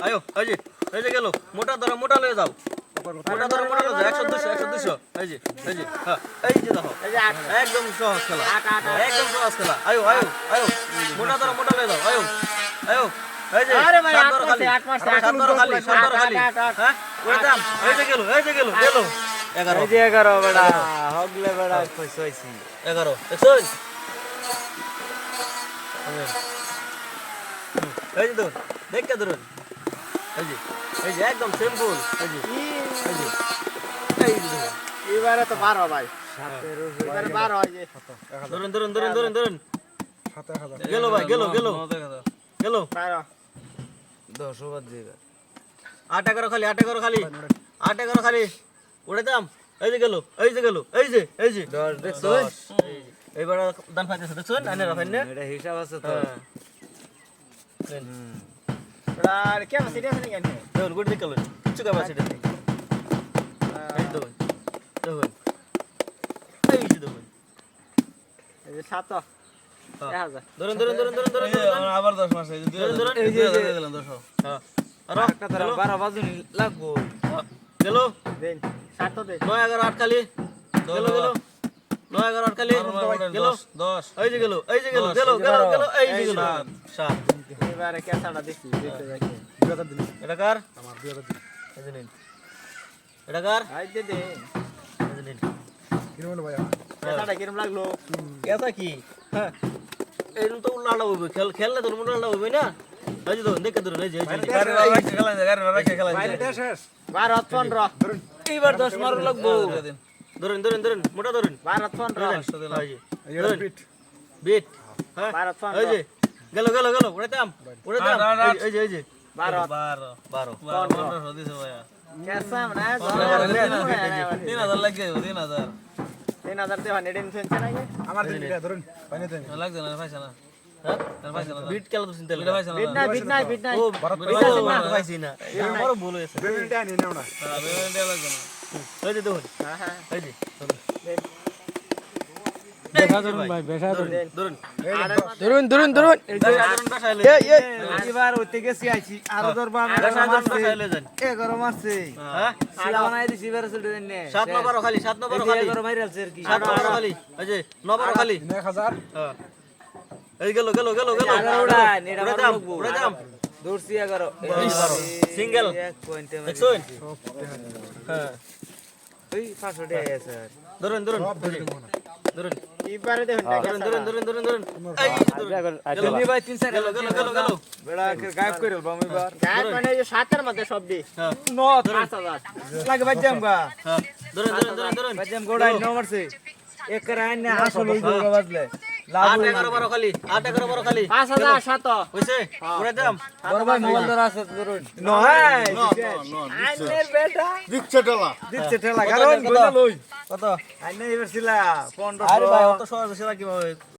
আয়ো এই যে এই যে গেল। মোটা ধরো মোটা লয়ে যাও। মোটা ধরো মোটা লয়ে যাও একশো দুশো একশো দুশো এই যে এই যে হ্যাঁ এই যে দেখো। একদম সহজ খেলা। একদম সহজ খেলা। আয়ো আয়ো আয়ো। মোটা ধরো মোটা লয়ে যাও। আয়ো আয়ো। এই যে আরে ভাই, সাত ধরো খালি। সাত ধরো খালি সাত ধরো খালি। হ্যাঁ? ওই দাম এই যে গেল এই যে গেল গেল। এগারো। এই যে এগারো বেড়া হগলে বেড়া খুশ হয়েছি এগারো। দেখছ এই যে ধরুন দেখতে ধরুন। এই যে এই যে একদম সিম্পল এই যে এই যে। এই যে এবারে তো বারো ভাই। সাতের এবারে বারো হয় যে। ধরুন ধরুন ধরুন ধরুন ধরুন। গেল ভাই গেল গেল। গেল। দশ ওভার দিবে আট এগারো খালি আট এগারো খালি। আট এগারো খালি। উড়ে দাম। এই যে গেল এই যে গেল এই যে এই যে। দশ দেখছ এইবার দান ফাইতেছে দেখছেন আইনে রাখেন না এটা হিসাব আছে তো হ্যাঁ। আর কে আছে? দেখুন গুড দিকে গেল কিচ্ছু সেটা নেই এই দেখুন দেখুন। এই যে দেখুন। সাত। এক হাজার ধরুন ধরুন ধরুন ধরুন ধরুন ধরুন। আবার দশ মাস দিলাম দশ হ্যাঁ আরও একটা তারা বারো বাজুনি লাগবো। গেল। দিন সাত নয় এগারো আট খালি। গেল গেল। নয় এগারো আট খালি গেল। দশ এই যে গেল এই যে গেল গেল গেল গেল এই যে গেল। সাত। এবারে কেসাটা দেখি এটা কার? এই যে নিন। এটা কার? আই দে দে। এই যে নিন। কেসাটা কিরম লাগল? এটা কি? হ্যাঁ। এরকম তো উল্লাটা হইবে খেল খেললে তো উল্লাটা হইবে না? এই যে ধরুন দেখে ধরুন এই যে গাড়ি রাখে খেলা যায় গাড়ি রাখে খেলা যায় বারো পনেরো। এইবার দশ মারো লাগবো। ধরুন ধরুন ধরুন মোটা ধরুন। এই যে ধরুন। বিট হ্যাঁ? বারো এই যে গেল গেল গেল উড়াইতাম আট, আট, আট। এই যে এই যে। বারো। বারো। বারো। পনেরো দিছে। ভাইয়া কেসা মানে তিন হাজার লাগছে তিন হাজার। তিন হাজার দেওয়া নেডিন শুনছে নাকি? লাগছে না পাইছে না। হ্যাঁ? পাইছে না। বিট খেলা তো চিন্তা এটা পাইছে না। বিট নাই বিট নাই বিট নাই। ও বিট আছে না? পাইছি না। আমারও ভুল হয়েছে। দেওয়া লাগছে না। এই যে দেখুন হ্যাঁ হ্যাঁ ধরুন। ধরুন ধরুন। এবার গেছি আরও ধরবা এগারো হ্যাঁ। সাত নম্বর খালি সাত নম্বর খালি। এগারো মাইরালছে আর কি। সাত নম্বর খালি। এই যে নম্বর খালি। হ্যাঁ। এই গেল গেল গেল গেল। দাম। দাম। দৌড়ছি এগারো. এক পয়েন্টে দেখছুন হ্যাঁ। ওই পাঁচশো টাকা আর। ধরুন ধরুন ধরুন। মানে এক না আসল ওই বাজলে। আট এগারো বারো খালি আট এগারো বারো খালি। পাঁচ হাজার সাত হয়েছে? উড়ে দাম ভাই মোবাইল ধরা আছে ধরুন। নয় বেটা। দিচ্ছে ঠেলা। কারণ কত? লই কত? আইনে এবার ছিলা 15 আরে ভাই অত সহজ সেটা কীভাবে?